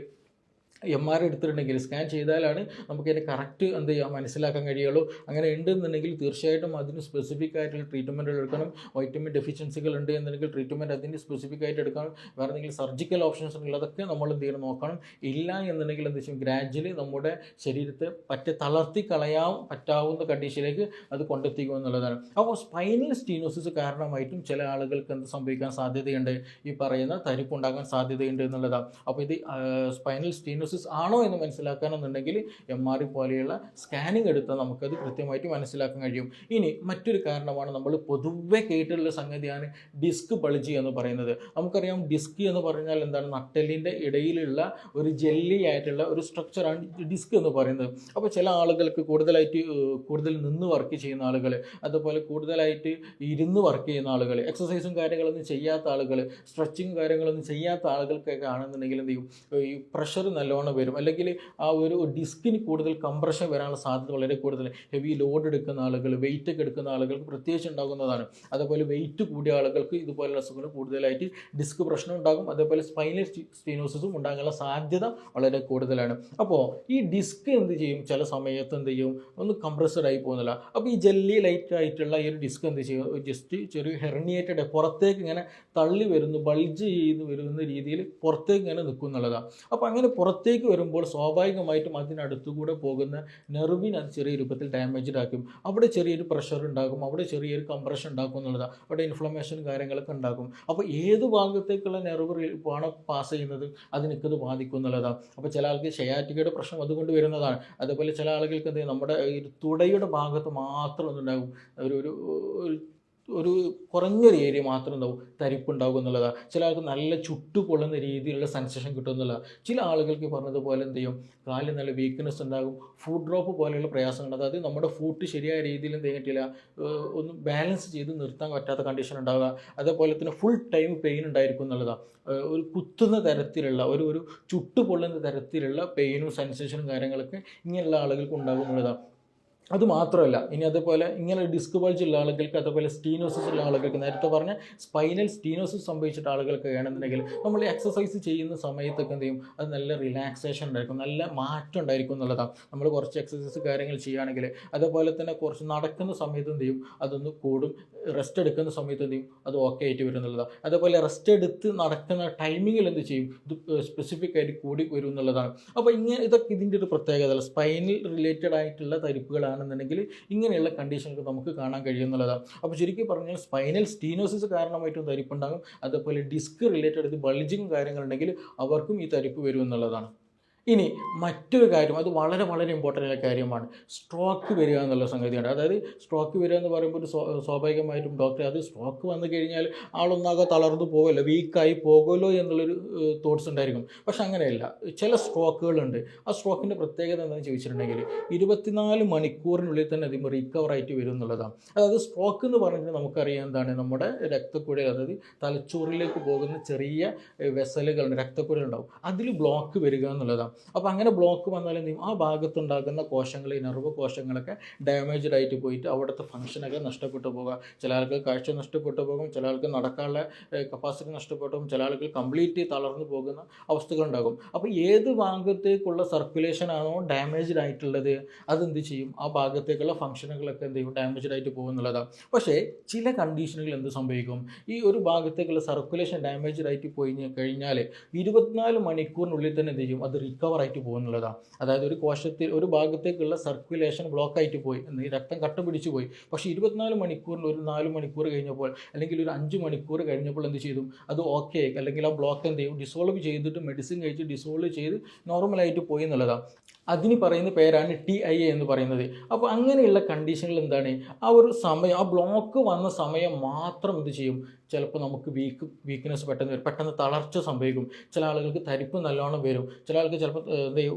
എം ആർ എടുത്തിട്ടുണ്ടെങ്കിൽ സ്കാൻ ചെയ്താലാണ് നമുക്ക് അതിന്റെ കറക്റ്റ് എന്ത് ചെയ്യാം മനസ്സിലാക്കാൻ കഴിയുള്ളൂ. അങ്ങനെ ഉണ്ട് എന്നുണ്ടെങ്കിൽ തീർച്ചയായിട്ടും അതിന് സ്പെസിഫിക് ആയിട്ടുള്ള ട്രീറ്റ്മെന്റുകൾ എടുക്കണം. വൈറ്റമിൻ ഡെഫിഷ്യൻസികൾ ഉണ്ട് എന്നുണ്ടെങ്കിൽ ട്രീറ്റ്മെന്റ് അതിന് സ്പെസിഫിക് ആയിട്ട് എടുക്കണം. വേറെ എന്തെങ്കിലും സർജിക്കൽ ഓപ്ഷൻസ് ഉണ്ടെങ്കിൽ അതൊക്കെ നമ്മൾ എന്ത് ചെയ്യണം നോക്കണം. ഇല്ല എന്നുണ്ടെങ്കിൽ എന്താ വെച്ചാൽ ഗ്രാജ്വലി നമ്മുടെ ശരീരത്തെ പറ്റ തളർത്തി കളയാൻ പറ്റാവുന്ന കണ്ടീഷനിലേക്ക് അത് കൊണ്ടെത്തിക്കുക എന്നുള്ളതാണ്. അപ്പോൾ സ്പൈനൽ സ്റ്റീനോസിസ് കാരണമായിട്ടും ചില ആളുകൾക്ക് എന്ത് സംഭവിക്കാൻ സാധ്യതയുണ്ട്? ഈ പറയുന്ന തരിപ്പുണ്ടാകാൻ സാധ്യതയുണ്ട് എന്നുള്ളതാണ്. അപ്പോൾ ഇത് സ്പൈനൽ സ്റ്റീനോസിസ് ആണോ എന്ന് മനസ്സിലാക്കാനെന്നുണ്ടെങ്കിൽ എം ആർ ഐ പോലെയുള്ള സ്കാനിങ് എടുത്താൽ നമുക്കത് കൃത്യമായിട്ട് മനസ്സിലാക്കാൻ കഴിയും. ഇനി മറ്റൊരു കാരണമാണ് നമ്മൾ പൊതുവെ കേട്ടിട്ടുള്ള സംഗതിയാണ് ഡിസ്ക് ബൾജി എന്ന് പറയുന്നത്. നമുക്കറിയാം ഡിസ്ക് എന്ന് പറഞ്ഞാൽ എന്താണ്? നട്ടലിന്റെ ഇടയിലുള്ള ഒരു ജെല്ലി ആയിട്ടുള്ള ഒരു സ്ട്രക്ചറാണ് ഡിസ്ക് എന്ന് പറയുന്നത്. അപ്പോൾ ചില ആളുകൾക്ക് കൂടുതലായിട്ട് കൂടുതൽ നിന്ന് വർക്ക് ചെയ്യുന്ന ആളുകൾ അതുപോലെ കൂടുതലായിട്ട് ഇരുന്ന് വർക്ക് ചെയ്യുന്ന ആളുകൾ എക്സസൈസും കാര്യങ്ങളൊന്നും ചെയ്യാത്ത ആളുകൾ സ്ട്രെച്ചിങ് കാര്യങ്ങളൊന്നും ചെയ്യാത്ത ആളുകൾക്കൊക്കെ ആണെന്നുണ്ടെങ്കിൽ എന്ത് ചെയ്യും? ഈ പ്രഷർ നല്ലോണം നല്ലോണം വരും. അല്ലെങ്കിൽ ആ ഒരു ഡിസ്കിന് കൂടുതൽ കംപ്രഷൻ വരാനുള്ള സാധ്യത വളരെ കൂടുതൽ. ഹെവി ലോഡ് എടുക്കുന്ന ആളുകൾ വെയിറ്റ് ഒക്കെ എടുക്കുന്ന ആളുകൾക്ക് പ്രത്യേകിച്ച് ഉണ്ടാകുന്നതാണ്. അതേപോലെ വെയിറ്റ് കൂടിയ ആളുകൾക്ക് ഇതുപോലുള്ള അസുഖങ്ങൾ കൂടുതലായിട്ട് ഡിസ്ക് പ്രശ്നം ഉണ്ടാകും. അതേപോലെ സ്പൈനൽ സ്റ്റീനോസിസും ഉണ്ടാകാനുള്ള സാധ്യത വളരെ കൂടുതലാണ്. അപ്പോൾ ഈ ഡിസ്ക് എന്ത് ചെയ്യും? ചില സമയത്ത് എന്ത് ചെയ്യും? ഒന്ന് കംപ്രസ്ഡ് ആയി പോകുന്നില്ല അപ്പോൾ ഈ ജെല്ലി ലൈറ്റ് ആയിട്ടുള്ള ഈ ഒരു ഡിസ്ക് എന്ത് ചെയ്യും? ജസ്റ്റ് ചെറിയ ഹെർണിയേറ്റഡ് പുറത്തേക്ക് ഇങ്ങനെ തള്ളി വരുന്നു ബൾജ് ചെയ്ത് വരുന്ന രീതിയിൽ പുറത്തേക്ക് ഇങ്ങനെ നിൽക്കും എന്നുള്ളതാണ് അപ്പോൾ അങ്ങനെ പുറത്തേക്ക് വരുമ്പോൾ സ്വാഭാവികമായിട്ടും അതിനടുത്തുകൂടെ പോകുന്ന നെർവിന് അത് ചെറിയ രൂപത്തിൽ ഡാമേജ്ഡ് ആക്കും. അവിടെ ചെറിയൊരു പ്രഷർ ഉണ്ടാകും. അവിടെ ചെറിയൊരു കംപ്രഷൻ ഉണ്ടാക്കും എന്നുള്ളതാണ്. അവിടെ ഇൻഫ്ലമേഷൻ കാര്യങ്ങളൊക്കെ ഉണ്ടാക്കും അപ്പോൾ ഏത് ഭാഗത്തേക്കുള്ള നെർവ് ആണോ പാസ് ചെയ്യുന്നത്? അതിനൊക്കെ ബാധിക്കും എന്നുള്ളതാണ്. അപ്പോൾ ചില ആൾക്ക് ഷയാറ്റിക്കയുടെ പ്രശ്നം അതുകൊണ്ട് വരുന്നതാണ്. അതുപോലെ ചില ആളുകൾക്ക് എന്ത് നമ്മുടെ ഈ തുടയുടെ ഭാഗത്ത് മാത്രം എന്തുണ്ടാകും ഒരു ഒരു ഒരു കുറഞ്ഞൊരു ഏരിയ മാത്രം ഉണ്ടാവും തരിപ്പുണ്ടാകും എന്നുള്ളതാണ് ചില ആൾക്ക് നല്ല ചുട്ടു പൊള്ളുന്ന രീതിയിലുള്ള സെൻസേഷൻ കിട്ടും എന്നുള്ളതാണ് ചില ആളുകൾക്ക് പറഞ്ഞതുപോലെ എന്ത് ചെയ്യും? കാലിൽ നല്ല വീക്ക്നെസ് ഉണ്ടാകും ഫുഡ് ഡ്രോപ്പ് പോലെയുള്ള പ്രയാസങ്ങൾ അതായത് നമ്മുടെ ഫുഡ് ശരിയായ രീതിയിൽ എന്ത് ചെയ്യാൻ ഒന്ന് ബാലൻസ് ചെയ്ത് നിർത്താൻ പറ്റാത്ത കണ്ടീഷൻ ഉണ്ടാവുക. അതേപോലെ തന്നെ ഫുൾ ടൈം പെയിൻ ഉണ്ടായിരിക്കും എന്നുള്ളതാണ് ഒരു കുത്തുന്ന തരത്തിലുള്ള ഒരു ഒരു ചുട്ടു പൊള്ളുന്ന തരത്തിലുള്ള പെയിനും സെൻസേഷനും കാര്യങ്ങളൊക്കെ ഇങ്ങനെയുള്ള ആളുകൾക്ക് ഉണ്ടാകും എന്നുള്ളതാണ് അത് മാത്രമല്ല ഇനി അതുപോലെ ഇങ്ങനെ ഡിസ്ക് ബൾജ് ഉള്ള ആളുകൾക്ക് അതുപോലെ സ്റ്റീനോസിസ് ഉള്ള ആളുകൾക്ക് നേരത്തെ പറഞ്ഞ സ്പൈനൽ സ്റ്റീനോസിസ് സംഭവിച്ചിട്ട് ആളുകൾക്ക് ആണെന്നുണ്ടെങ്കിൽ നമ്മൾ എക്സസൈസ് ചെയ്യുന്ന സമയത്തൊക്കെ എന്ത് ചെയ്യും? അത് നല്ല റിലാക്സേഷൻ ഉണ്ടായിരിക്കും നല്ല മാറ്റം ഉണ്ടായിരിക്കും എന്നുള്ളതാണ്. നമ്മൾ കുറച്ച് എക്സസൈസ് കാര്യങ്ങൾ ചെയ്യുകയാണെങ്കിൽ അതുപോലെ തന്നെ കുറച്ച് നടക്കുന്ന സമയത്ത് എന്ത് ചെയ്യും? അതൊന്ന് കൂടും റെസ്റ്റ് എടുക്കുന്ന സമയത്ത് എന്ത് ചെയ്യും? അത് ഓക്കെ ആയിട്ട് വരും എന്നുള്ളതാണ്. അതേപോലെ റെസ്റ്റ് എടുത്ത് നടക്കുന്ന ടൈമിങ്ങിൽ എന്ത് ചെയ്യും? ഇത് സ്പെസിഫിക് ആയിട്ട് കൂടി വരും എന്നുള്ളതാണ്. അപ്പോൾ ഇങ്ങനെ ഇതൊക്കെ ഇതിന്റെ ഒരു പ്രത്യേകത സ്പൈനൽ റിലേറ്റഡ് ആയിട്ടുള്ള തരിപ്പുകളാണെന്നുണ്ടെങ്കിൽ ഇങ്ങനെയുള്ള കണ്ടീഷനുകൾ നമുക്ക് കാണാൻ കഴിയുന്നുള്ളതാണ്. അപ്പോൾ ശരിക്കും പറഞ്ഞാൽ സ്പൈനൽ സ്റ്റീനോസിസ് കാരണമായിട്ടും തരിപ്പുണ്ടാകും. അതേപോലെ ഡിസ്ക് റിലേറ്റഡ് ബൾജിങ് കാര്യങ്ങളുണ്ടെങ്കിൽ അവർക്കും ഈ തരിപ്പ് വരും എന്നുള്ളതാണ്. ഇനി മറ്റൊരു കാര്യം അത് വളരെ വളരെ ഇമ്പോർട്ടന്റ് ആയ കാര്യമാണ്. സ്ട്രോക്ക് വരിക എന്നുള്ള സംഗതിയാണ് അതായത് സ്ട്രോക്ക് വരിക എന്ന് പറയുമ്പോൾ ഒരു സ്വാ- സ്വാഭാവികമായിട്ടും ഡോക്ടർ അത് സ്ട്രോക്ക് വന്നു കഴിഞ്ഞാൽ ആളൊന്നാകെ തളർന്നു പോകുമല്ലോ വീക്കായി പോകുമല്ലോ എന്നുള്ളൊരു തോട്ട്സ് ഉണ്ടായിരിക്കും. പക്ഷെ അങ്ങനെയല്ല. ചില സ്ട്രോക്കുകളുണ്ട് ആ സ്ട്രോക്കിന്റെ പ്രത്യേകത എന്താണെന്ന് ചോദിച്ചിട്ടുണ്ടെങ്കിൽ ഇരുപത്തിനാല് മണിക്കൂറിനുള്ളിൽ തന്നെ അതിന് റിക്കവർ ആയിട്ട് വരും എന്നുള്ളതാണ്. അതായത് സ്ട്രോക്ക് എന്ന് പറഞ്ഞാൽ നമുക്കറിയാം എന്താണ്? നമ്മുടെ രക്തക്കുഴൽ അതായത് തലച്ചോറിലേക്ക് പോകുന്ന ചെറിയ വെസലുകളുണ്ട് രക്തക്കുഴലുണ്ടാവും. അതിൽ ബ്ലോക്ക് വരിക എന്നുള്ളതാണ്. അപ്പോൾ അങ്ങനെ ബ്ലോക്ക് വന്നാൽ എന്ത് ചെയ്യും? ആ ഭാഗത്തുണ്ടാകുന്ന കോശങ്ങൾ ഈ നെർവ് കോശങ്ങളൊക്കെ ഡാമേജ്ഡ് ആയിട്ട് പോയിട്ട് അവിടുത്തെ ഫംഗ്ഷനൊക്കെ നഷ്ടപ്പെട്ടു പോകുക. ചില ആൾക്ക് കാഴ്ച നഷ്ടപ്പെട്ടു പോകും ചില ആൾക്ക് നടക്കാനുള്ള കപ്പാസിറ്റി നഷ്ടപ്പെട്ടു പോകും ചില ആൾക്ക് കംപ്ലീറ്റ് തളർന്നു പോകുന്ന അവസ്ഥകളുണ്ടാകും. അപ്പോൾ ഏത് ഭാഗത്തേക്കുള്ള സർക്കുലേഷൻ ആണോ ഡാമേജ്ഡ് ആയിട്ടുള്ളത് അതെന്ത് ചെയ്യും? ആ ഭാഗത്തേക്കുള്ള ഫംഗ്ഷനുകളൊക്കെ എന്ത് ചെയ്യും? ഡാമേജ്ഡ് ആയിട്ട് പോകും എന്നുള്ളതാണ് പക്ഷേ ചില കണ്ടീഷനുകൾ എന്ത് സംഭവിക്കും? ഈ ഒരു ഭാഗത്തേക്കുള്ള സർക്കുലേഷൻ ഡാമേജ്ഡ് ആയിട്ട് പോയി കഴിഞ്ഞാൽ ഇരുപത്തിനാല് മണിക്കൂറിനുള്ളിൽ തന്നെ എന്ത് ചെയ്യും? അത് റിക്കവർ ആയിട്ട് പോകുന്നുള്ളതാണ് അതായത് ഒരു കോശത്തിൽ ഒരു ഭാഗത്തേക്കുള്ള സർക്കുലേഷൻ ബ്ലോക്ക് ആയിട്ട് പോയി. രക്തം കട്ട പിടിച്ചു പോയി. പക്ഷേ ഇരുപത്തിനാല് മണിക്കൂറിൽ ഒരു നാല് മണിക്കൂർ കഴിഞ്ഞപ്പോൾ അല്ലെങ്കിൽ ഒരു അഞ്ച് മണിക്കൂർ കഴിഞ്ഞപ്പോൾ എന്ത് ചെയ്തു? അത് ഓക്കെ അല്ലെങ്കിൽ ആ ബ്ലോക്ക് എന്ത് ചെയ്യും? ഡിസോൾവ് ചെയ്തിട്ട് മെഡിസിൻ കഴിച്ച് ഡിസോൾവ് ചെയ്ത് നോർമലായിട്ട് പോയി എന്നുള്ളതാണ് അതിന് പറയുന്ന പേരാണ് ടി ഐ എ എന്ന് പറയുന്നത്. അപ്പോൾ അങ്ങനെയുള്ള കണ്ടീഷനിൽ എന്താണ്? ആ ഒരു സമയം ആ ബ്ലോക്ക് വന്ന സമയം മാത്രം ഇത് ചെയ്യും? ചിലപ്പോൾ നമുക്ക് വീക്ക് വീക്ക്നെസ് പെട്ടെന്ന് വരും. പെട്ടെന്ന് തളർച്ച സംഭവിക്കും. ചില ആളുകൾക്ക് തരിപ്പ് നല്ലോണം വരും. ചില ആൾക്ക് ചിലപ്പോൾ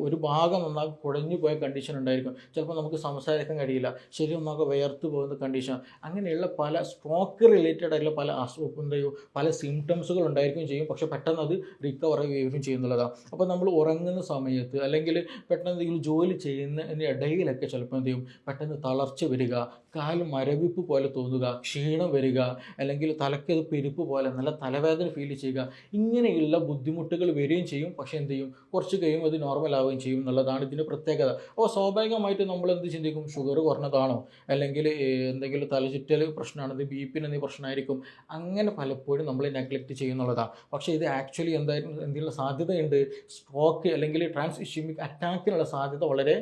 ഒരു ഭാഗം നന്നായി കുഴഞ്ഞു പോയ കണ്ടീഷൻ ഉണ്ടായിരിക്കും. ചിലപ്പോൾ നമുക്ക് സംസാരിക്കാൻ കഴിയില്ല. ശരി ഒന്നാകെ വിയർത്ത് പോകുന്ന കണ്ടീഷൻ അങ്ങനെയുള്ള പല സ്ട്രോക്ക് റിലേറ്റഡ് ആയിട്ടുള്ള പല അസുഖത്തിന്റെയോ പല സിംറ്റംസുകൾ ഉണ്ടായിരിക്കും ചെയ്യും. പക്ഷെ പെട്ടെന്ന് അത് റിക്കവർ ചെയ്യുകയും ചെയ്യുന്നുള്ളതാണ് അപ്പോൾ നമ്മൾ ഉറങ്ങുന്ന സമയത്ത് അല്ലെങ്കിൽ പെട്ടെന്ന് എന്തെങ്കിലും ജോലി ചെയ്യുന്നതിന്റെ ഇടയിലൊക്കെ ചിലപ്പോൾ എന്ത് ചെയ്യും? പെട്ടെന്ന് തളർച്ച വരിക കാൽ മരവിപ്പ് പോലെ തോന്നുക ക്ഷീണം വരിക അല്ലെങ്കിൽ തലക്കത് പെരുപ്പ് പോലെ നല്ല തലവേദന ഫീൽ ചെയ്യുക ഇങ്ങനെയുള്ള ബുദ്ധിമുട്ടുകൾ വരികയും ചെയ്യും. പക്ഷെ എന്ത് ചെയ്യും? കുറച്ച് കഴിയും അത് നോർമൽ ആവുകയും ചെയ്യും എന്നുള്ളതാണ് ഇതിന്റെ പ്രത്യേകത. അപ്പോൾ സ്വാഭാവികമായിട്ട് നമ്മൾ എന്ത് ചിന്തിക്കും? ഷുഗർ കുറഞ്ഞതാണോ? അല്ലെങ്കിൽ എന്തെങ്കിലും തലചുറ്റൽ പ്രശ്നമാണ് ഇത് ബി പിന് എന്തെങ്കിലും പ്രശ്നമായിരിക്കും? അങ്ങനെ പലപ്പോഴും നമ്മൾ നെഗ്ലക്റ്റ് ചെയ്യുന്നുള്ളതാണ്. പക്ഷേ ഇത് ആക്ച്വലി എന്തായാലും എന്തെങ്കിലും സാധ്യതയുണ്ട്? സ്ട്രോക്ക് അല്ലെങ്കിൽ ട്രാൻസ് ഇഷ്യൂമിക് അറ്റാക്കിനുള്ള സാധ്യത വളരെ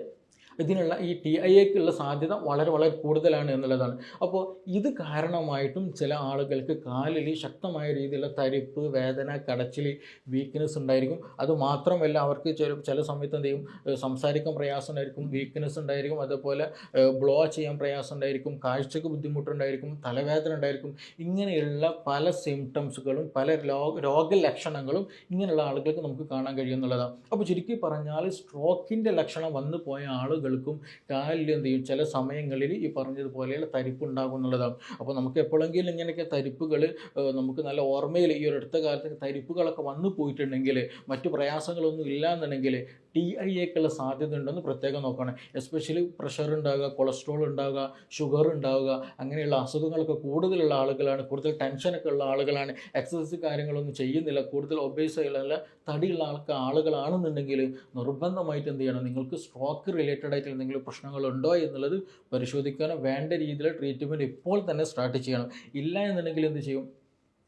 ഇതിനുള്ള ഈ ടി ഐ എക്കുള്ള സാധ്യത വളരെ വളരെ കൂടുതലാണ് എന്നുള്ളതാണ്. അപ്പോൾ ഇത് കാരണമായിട്ടും ചില ആളുകൾക്ക് കാലിൽ ശക്തമായ രീതിയിലുള്ള തരിപ്പ് വേദന കടച്ചിൽ വീക്ക്നെസ് ഉണ്ടായിരിക്കും. അതുമാത്രമല്ല അവർക്ക് ചില ചില സമയത്ത് എന്ത് ചെയ്യും? സംസാരിക്കാൻ പ്രയാസം ഉണ്ടായിരിക്കും വീക്ക്നെസ് ഉണ്ടായിരിക്കും. അതുപോലെ ബ്ലോ ചെയ്യാൻ പ്രയാസം ഉണ്ടായിരിക്കും കാഴ്ചക്ക് ബുദ്ധിമുട്ടുണ്ടായിരിക്കും. തലവേദന ഉണ്ടായിരിക്കും. ഇങ്ങനെയുള്ള പല സിംറ്റംസുകളും പല രോഗ രോഗലക്ഷണങ്ങളും ഇങ്ങനെയുള്ള ആളുകൾക്ക് നമുക്ക് കാണാൻ കഴിയുന്നുള്ളതാണ് അപ്പോൾ ചുരുക്കി പറഞ്ഞാൽ സ്ട്രോക്കിന്റെ ലക്ഷണം വന്നു പോയ ആളുകൾക്കും കാലിൽ എന്ത് ചെയ്യും ചില സമയങ്ങളിൽ ഈ പറഞ്ഞതുപോലെയുള്ള തരിപ്പ് ഉണ്ടാകും എന്നുള്ളതാണ് അപ്പോൾ നമുക്ക് എപ്പോഴെങ്കിലും ഇങ്ങനെയൊക്കെ തരിപ്പുകൾ നമുക്ക് നല്ല ഓർമ്മയിൽ ഈ ഒരു അടുത്ത കാലത്തൊക്കെ തരിപ്പുകളൊക്കെ വന്നു പോയിട്ടുണ്ടെങ്കിൽ മറ്റു പ്രയാസങ്ങളൊന്നും ഇല്ല എന്നുണ്ടെങ്കിൽ ടി ഐ എക്കുള്ള സാധ്യത ഉണ്ടെന്ന് പ്രത്യേകം നോക്കണം. എസ്പെഷ്യലി പ്രഷർ ഉണ്ടാകുക കൊളസ്ട്രോൾ ഉണ്ടാകുക ഷുഗർ ഉണ്ടാവുക അങ്ങനെയുള്ള അസുഖങ്ങളൊക്കെ കൂടുതലുള്ള ആളുകളാണ് കൂടുതൽ ടെൻഷനൊക്കെ ഉള്ള ആളുകളാണ്. എക്സസൈസ് കാര്യങ്ങളൊന്നും ചെയ്യുന്നില്ല. കൂടുതൽ ഒബേസ് ആയുള്ള തടിയുള്ള ആൾക്ക് ആളുകളാണെന്നുണ്ടെങ്കിൽ നിർബന്ധമായിട്ട് എന്ത് ചെയ്യണം? നിങ്ങൾക്ക് സ്ട്രോക്ക് റിലേറ്റഡ് ആയിട്ട് എന്തെങ്കിലും പ്രശ്നങ്ങളുണ്ടോ എന്നുള്ളത് പരിശോധിക്കാനോ വേണ്ട രീതിയിലുള്ള ട്രീറ്റ്മെന്റ് ഇപ്പോൾ തന്നെ സ്റ്റാർട്ട് ചെയ്യണം. ഇല്ല എന്നുണ്ടെങ്കിൽ എന്ത് ചെയ്യും?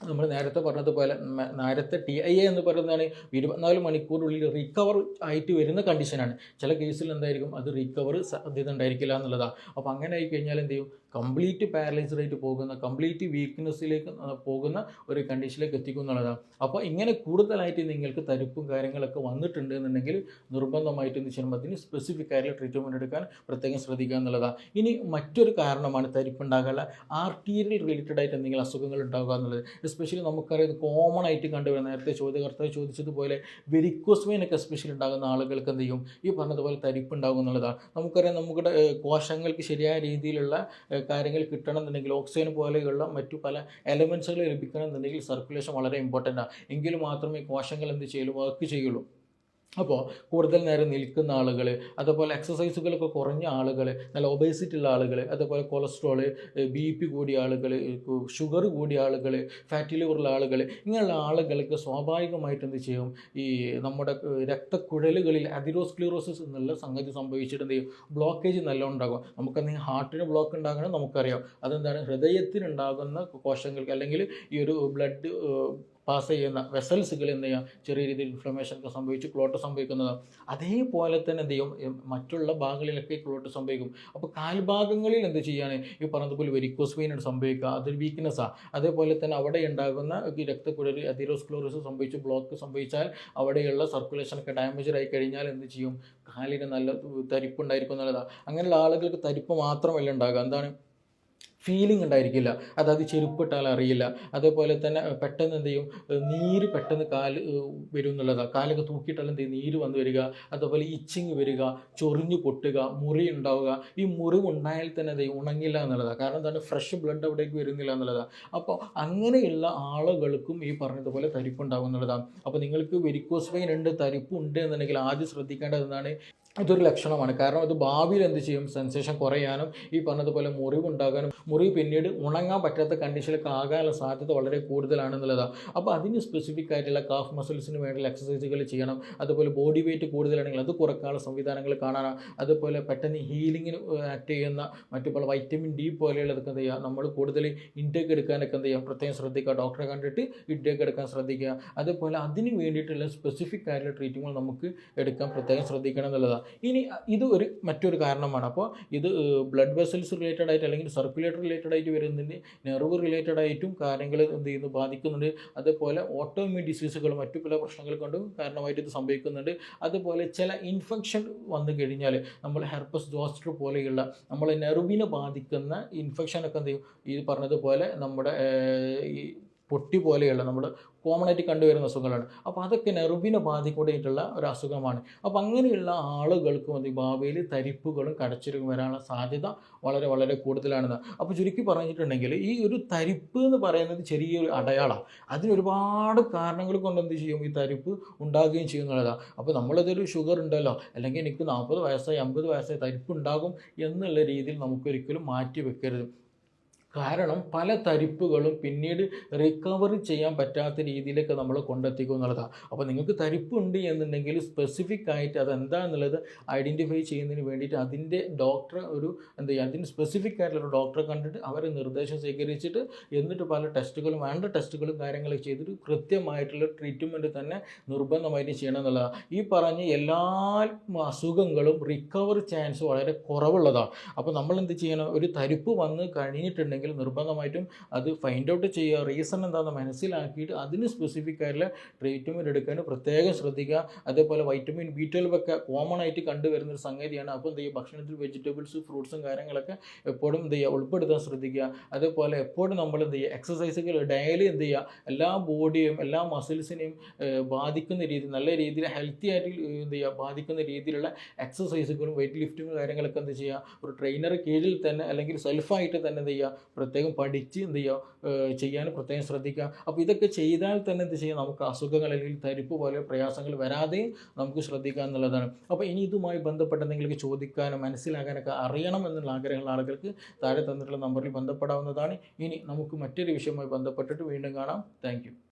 നമ്മൾ നേരത്തെ പറഞ്ഞതുപോലെ നേരത്തെ ടി ഐ എ എന്ന് പറയുന്നതാണ് ഇരുപത്തിനാല് മണിക്കൂറിനുള്ളിൽ റിക്കവർ ആയിട്ട് വരുന്ന കണ്ടീഷനാണ് ചില കേസിൽ എന്തായിരിക്കും? അത് റിക്കവർ സാധ്യത ഉണ്ടായിരിക്കില്ല എന്നുള്ളതാണ് അപ്പോൾ അങ്ങനെ ആയി കഴിഞ്ഞാൽ എന്ത് ചെയ്യും? കംപ്ലീറ്റ് പാരലൈസ്ഡ് ആയിട്ട് പോകുന്ന കംപ്ലീറ്റ് വീക്ക്നെസ്സിലേക്ക് പോകുന്ന ഒരു കണ്ടീഷനിലേക്ക് എത്തിക്കും എന്നുള്ളതാണ്. അപ്പോൾ ഇങ്ങനെ കൂടുതലായിട്ട് നിങ്ങൾക്ക് തരിപ്പും കാര്യങ്ങളൊക്കെ വന്നിട്ടുണ്ട് എന്നുണ്ടെങ്കിൽ നിർബന്ധമായിട്ട് എന്ത് ചെയ്യണം അതിന് സ്പെസിഫിക് ആയിട്ടുള്ള ട്രീറ്റ്മെന്റ് എടുക്കാൻ പ്രത്യേകം ശ്രദ്ധിക്കുക എന്നുള്ളതാണ്. ഇനി മറ്റൊരു കാരണമാണ് തരിപ്പുണ്ടാകാനുള്ള ആർട്ടീരിയൽ റിലേറ്റഡ് ആയിട്ട് എന്തെങ്കിലും അസുഖങ്ങൾ ഉണ്ടാകുക എന്നുള്ളത്. എസ്പെഷ്യലി നമുക്കറിയാം കോമൺ ആയിട്ട് കണ്ടുവരുന്ന നേരത്തെ ചോദ്യകർത്താവ് ചോദിച്ചതുപോലെ വെരിക്കോസ് വെയിനൊക്കെ എസ്പെഷ്യലി ഉണ്ടാകുന്ന ആളുകൾക്ക് എന്ത് ചെയ്യും? ഈ പറഞ്ഞതുപോലെ തരിപ്പുണ്ടാകും എന്നുള്ളതാണ്. നമുക്കറിയാം നമ്മുടെ കോശങ്ങൾക്ക് ശരിയായ രീതിയിലുള്ള കാര്യങ്ങൾ കിട്ടണം എന്നുണ്ടെങ്കിൽ ഓക്സിജൻ പോലെയുള്ള മറ്റു പല എലമെൻസുകൾ ലഭിക്കണം എന്നുണ്ടെങ്കിൽ സർക്കുലേഷൻ വളരെ ഇമ്പോർട്ടന്റ് ആണ് എങ്കിൽ മാത്രമേ കോശങ്ങൾ എന്ത് ചെയ്യുള്ളൂ വർക്ക് ചെയ്യുള്ളൂ. അപ്പോൾ കൂടുതൽ നേരം നിൽക്കുന്ന ആളുകൾ അതുപോലെ എക്സസൈസുകളൊക്കെ കുറഞ്ഞ ആളുകൾ നല്ല ഒബേസിറ്റി ഉള്ള ആളുകൾ അതുപോലെ കൊളസ്ട്രോൾ ബി പി കൂടിയ ആളുകൾ ഷുഗർ കൂടിയ ആളുകൾ ഫാറ്റി ലിവർ ഉള്ള ആളുകൾ ഇങ്ങനെയുള്ള ആളുകൾക്ക് സ്വാഭാവികമായിട്ട് എന്ത് ചെയ്യും? ഈ നമ്മുടെ രക്തക്കുഴലുകളിൽ അതിരോസ്ക്ലിറോസിസ് എന്നുള്ള സംഗതി സംഭവിച്ചിട്ട് എന്ത് ചെയ്യും? ബ്ലോക്കേജ് നല്ലോണം ഉണ്ടാകും. നമുക്കെന്തെങ്കിലും ഹാർട്ടിന് ബ്ലോക്ക് ഉണ്ടാകണം നമുക്കറിയാം. അതെന്താണ്? ഹൃദയത്തിനുണ്ടാകുന്ന കോശങ്ങൾക്ക് അല്ലെങ്കിൽ ഈ ഒരു ബ്ലഡ് പാസ് ചെയ്യുന്ന വെസൽസുകൾ എന്ത് ചെയ്യാം ചെറിയ രീതിയിൽ ഇൻഫ്ലമേഷൻ ഒക്കെ സംഭവിച്ച് ക്ലോട്ട് സംഭവിക്കുന്നത്. അതേപോലെ തന്നെ എന്ത് ചെയ്യും? മറ്റുള്ള ഭാഗങ്ങളിലൊക്കെ ക്ലോട്ട് സംഭവിക്കും. അപ്പോൾ കാൽഭാഗങ്ങളിൽ എന്ത് ചെയ്യാണ്? ഈ പറഞ്ഞതുപോലെ വെരിക്കോസ് വെയിൻ സംഭവിക്കുക. അതൊരു വീക്ക്നെസ്സാണ് അതേപോലെ തന്നെ അവിടെ ഉണ്ടാകുന്ന രക്തക്കുഴൽ അതിരോസ്ക്ലോറിസ് സംഭവിച്ച് ബ്ലോക്ക് സംഭവിച്ചാൽ അവിടെയുള്ള സർക്കുലേഷനൊക്കെ ഡാമേജ് ആയി കഴിഞ്ഞാൽ എന്ത് ചെയ്യും? കാലിന് നല്ല തരിപ്പ് ഉണ്ടായിരിക്കും എന്നുള്ളതാണ് അങ്ങനെയുള്ള ആളുകൾക്ക് തരിപ്പ് മാത്രമല്ല ഉണ്ടാകുക. എന്താണ്? ഫീലിംഗ് ഉണ്ടായിരിക്കില്ല. അതായത് ചെരുപ്പിട്ടാൽ അറിയില്ല. അതേപോലെ തന്നെ പെട്ടെന്ന് എന്ത് ചെയ്യും? നീര് പെട്ടെന്ന് കാൽ വരും എന്നുള്ളതാണ് കാലൊക്കെ തൂക്കിയിട്ടാൽ എന്ത് ചെയ്യും? നീര് വന്നു വരിക. അതേപോലെ ഇച്ചിങ് വരിക ചൊറിഞ്ഞു പൊട്ടുക മുറി ഉണ്ടാവുക. ഈ മുറിവ് ഉണ്ടായാൽ തന്നെ എന്ത് ചെയ്യും? ഉണങ്ങില്ല എന്നുള്ളതാണ് കാരണം എന്താണ്? ഫ്രഷ് ബ്ലഡ് അവിടേക്ക് വരുന്നില്ല എന്നുള്ളതാണ് അപ്പോൾ അങ്ങനെയുള്ള ആളുകൾക്കും ഈ പറഞ്ഞതുപോലെ തരിപ്പുണ്ടാകും എന്നുള്ളതാണ് അപ്പോൾ നിങ്ങൾക്ക് വെരിക്കോസ് വെയിൻ ഉണ്ട് തരിപ്പുണ്ട് എന്നുണ്ടെങ്കിൽ ആദ്യം ശ്രദ്ധിക്കേണ്ടത് എന്താണ്? ഇതൊരു ലക്ഷണമാണ്. കാരണം ഇത് ഭാവിയിൽ എന്ത് ചെയ്യും? സെൻസേഷൻ കുറയാനും ഈ പറഞ്ഞതുപോലെ മുറിവുണ്ടാകാനും മുറിവ് പിന്നീട് ഉണങ്ങാൻ പറ്റാത്ത കണ്ടീഷനിലൊക്കെ ആകാനുള്ള സാധ്യത വളരെ കൂടുതലാണെന്നുള്ളതാണ് അപ്പോൾ അതിന് സ്പെസിഫിക് ആയിട്ടുള്ള കാഫ് മസിൽസിന് വേണ്ടിയുള്ള എക്സസൈസുകൾ ചെയ്യണം. അതുപോലെ ബോഡി വെയിറ്റ് കൂടുതലാണെങ്കിൽ അത് കുറക്കാനുള്ള സംവിധാനങ്ങൾ കാണാനാണ് അതുപോലെ പെട്ടെന്ന് ഹീലിങ്ങിന് ആക്ട് ചെയ്യുന്ന മറ്റു പല വൈറ്റമിൻ ഡി പോലെയുള്ളതൊക്കെ എന്ത് ചെയ്യുക നമ്മൾ കൂടുതൽ ഇൻടേക്ക് എടുക്കാനൊക്കെ എന്ത് ചെയ്യുക പ്രത്യേകം ശ്രദ്ധിക്കുക. ഡോക്ടറെ കണ്ടിട്ട് ഇൻടേക്ക് എടുക്കാൻ ശ്രദ്ധിക്കുക. അതുപോലെ അതിന് വേണ്ടിയിട്ടുള്ള സ്പെസിഫിക് ആയിട്ടുള്ള ട്രീറ്റ്മെന്റ് നമുക്ക് എടുക്കാൻ പ്രത്യേകം ശ്രദ്ധിക്കണം എന്നുള്ളതാണ് ഇനി ഇത് ഒരു മറ്റൊരു കാരണമാണ്. അപ്പോൾ ഇത് ബ്ലഡ് വെസൽസ് റിലേറ്റഡ് ആയിട്ട് അല്ലെങ്കിൽ സർക്കുലേറ്റർ റിലേറ്റഡ് ആയിട്ട് വരുന്നതിന് നെർവ് റിലേറ്റഡ് ആയിട്ടും കാര്യങ്ങൾ എന്ത് ചെയ്യുന്നു ബാധിക്കുന്നുണ്ട്. അതുപോലെ ഓട്ടോമ്യൂൺ ഡിസീസുകൾ മറ്റു പല പ്രശ്നങ്ങൾ കൊണ്ടും കാരണമായിട്ട് ഇത് സംഭവിക്കുന്നുണ്ട്. അതുപോലെ ചില ഇൻഫെക്ഷൻ വന്നു കഴിഞ്ഞാൽ നമ്മൾ ഹെർപ്പസ് ജോസ്റ്റർ പോലെയുള്ള നമ്മൾ നെർവിനെ ബാധിക്കുന്ന ഇൻഫെക്ഷനൊക്കെ എന്ത് ചെയ്യും? ഈ പറഞ്ഞതുപോലെ നമ്മുടെ ഈ പൊട്ടി പോലെയുള്ള നമ്മൾ കോമൺ ആയിട്ട് കണ്ടുവരുന്ന അസുഖങ്ങളാണ്. അപ്പോൾ അതൊക്കെ നെർവിനെ ബാധിക്കൂടിയിട്ടുള്ള ഒരു അസുഖമാണ്. അപ്പോൾ അങ്ങനെയുള്ള ആളുകൾക്ക് അത് ഭാവിയിൽ തരിപ്പുകളും കടച്ചിലും വരാനുള്ള സാധ്യത വളരെ വളരെ കൂടുതലാണെന്ന്. അപ്പോൾ ചുരുക്കി പറഞ്ഞിട്ടുണ്ടെങ്കിൽ ഈ ഒരു തരിപ്പ് എന്ന് പറയുന്നത് ചെറിയൊരു അടയാളമാണ്. അതിന് ഒരുപാട് കാരണങ്ങൾ കൊണ്ട് എന്ത് ചെയ്യും? ഈ തരിപ്പ് ഉണ്ടാകുകയും ചെയ്യുന്നുള്ളതാണ് അപ്പോൾ നമ്മളതൊരു ഷുഗർ ഉണ്ടല്ലോ അല്ലെങ്കിൽ എനിക്ക് നാൽപ്പത് വയസ്സായി അമ്പത് വയസ്സായി തരിപ്പ് ഉണ്ടാകും എന്നുള്ള രീതിയിൽ നമുക്കൊരിക്കലും മാറ്റി വെക്കരുത് കാരണം പല തരിപ്പുകളും പിന്നീട് റിക്കവർ ചെയ്യാൻ പറ്റാത്ത രീതിയിലേക്ക് നമ്മൾ കൊണ്ടെത്തിക്കും എന്നുള്ളതാണ് അപ്പോൾ നിങ്ങൾക്ക് തരിപ്പുണ്ട് എന്നുണ്ടെങ്കിൽ സ്പെസിഫിക് ആയിട്ട് അതെന്താണെന്നുള്ളത് ഐഡന്റിഫൈ ചെയ്യുന്നതിന് വേണ്ടിയിട്ട് അതിന്റെ ഡോക്ടറെ ഒരു എന്താ ചെയ്യുക അതിന് സ്പെസിഫിക് ആയിട്ടുള്ള ഒരു ഡോക്ടറെ കണ്ടിട്ട് അവരെ നിർദ്ദേശം സ്വീകരിച്ചിട്ട് എന്നിട്ട് പല ടെസ്റ്റുകളും വേണ്ട ടെസ്റ്റുകളും കാര്യങ്ങളൊക്കെ ചെയ്തിട്ട് കൃത്യമായിട്ടുള്ള ട്രീറ്റ്മെന്റ് തന്നെ നിർബന്ധമായിട്ട് ചെയ്യണം എന്നുള്ളതാണ് ഈ പറഞ്ഞ എല്ലാ അസുഖങ്ങളും റിക്കവർ ചാൻസ് വളരെ കുറവുള്ളതാണ് അപ്പോൾ നമ്മൾ എന്ത് ചെയ്യണം? ഒരു തരിപ്പ് വന്ന് കഴിഞ്ഞിട്ടുണ്ടെങ്കിൽ നിർബന്ധമായിട്ടും അത് ഫൈൻഡ് ഔട്ട് ചെയ്യുക റീസൺ എന്താണെന്ന് മനസ്സിലാക്കിയിട്ട് അതിന് സ്പെസിഫിക് ആയിട്ടുള്ള ട്രീറ്റ്മെന്റ് എടുക്കാൻ പ്രത്യേകം ശ്രദ്ധിക്കുക. അതേപോലെ വൈറ്റമിൻ ബി ട്വൽവ് ഒക്കെ കോമൺ ആയിട്ട് കണ്ടുവരുന്ന ഒരു സംഗതിയാണ്. അപ്പോൾ എന്ത് ചെയ്യുക? ഭക്ഷണത്തിൽ വെജിറ്റബിൾസ് ഫ്രൂട്ട്സും കാര്യങ്ങളൊക്കെ എപ്പോഴും എന്ത് ചെയ്യുക? ഉൾപ്പെടുത്താൻ ശ്രദ്ധിക്കുക. അതേപോലെ എപ്പോഴും നമ്മൾ എന്ത് ചെയ്യുക? എക്സസൈസുകൾ ഡെയിലി എന്ത് ചെയ്യുക? എല്ലാ ബോഡിയും എല്ലാ മസിൽസിനെയും ബാധിക്കുന്ന രീതിയിൽ നല്ല രീതിയിൽ ഹെൽത്തി ആയിട്ട് എന്ത് ചെയ്യുക? ബാധിക്കുന്ന രീതിയിലുള്ള എക്സസൈസുകളും വെയിറ്റ് ലിഫ്റ്റിങ്ങും കാര്യങ്ങളൊക്കെ എന്ത് ചെയ്യുക? ഒരു ട്രെയിനർ കീഴിൽ തന്നെ അല്ലെങ്കിൽ സെൽഫായിട്ട് തന്നെ എന്ത് ചെയ്യുക? പ്രത്യേകം പഠിച്ച് എന്ത് ചെയ്യുക ചെയ്യാൻ പ്രത്യേകം ശ്രദ്ധിക്കുക. അപ്പോൾ ഇതൊക്കെ ചെയ്താൽ തന്നെ എന്ത് ചെയ്യുക നമുക്ക് അസുഖങ്ങൾ അല്ലെങ്കിൽ തരിപ്പ് പോലെ പ്രയാസങ്ങൾ വരാതെയും നമുക്ക് ശ്രദ്ധിക്കുക എന്നുള്ളതാണ്. അപ്പോൾ ഇനി ഇതുമായി ബന്ധപ്പെട്ട് എന്തെങ്കിലും ചോദിക്കാനോ മനസ്സിലാക്കാനൊക്കെ അറിയണം എന്നുള്ള ആഗ്രഹമുള്ള ആളുകൾക്ക് താഴെ തന്നിട്ടുള്ള നമ്പറിൽ ബന്ധപ്പെടാവുന്നതാണ്. ഇനി നമുക്ക് മറ്റൊരു വിഷയവുമായി ബന്ധപ്പെട്ടിട്ട് വീണ്ടും കാണാം. താങ്ക്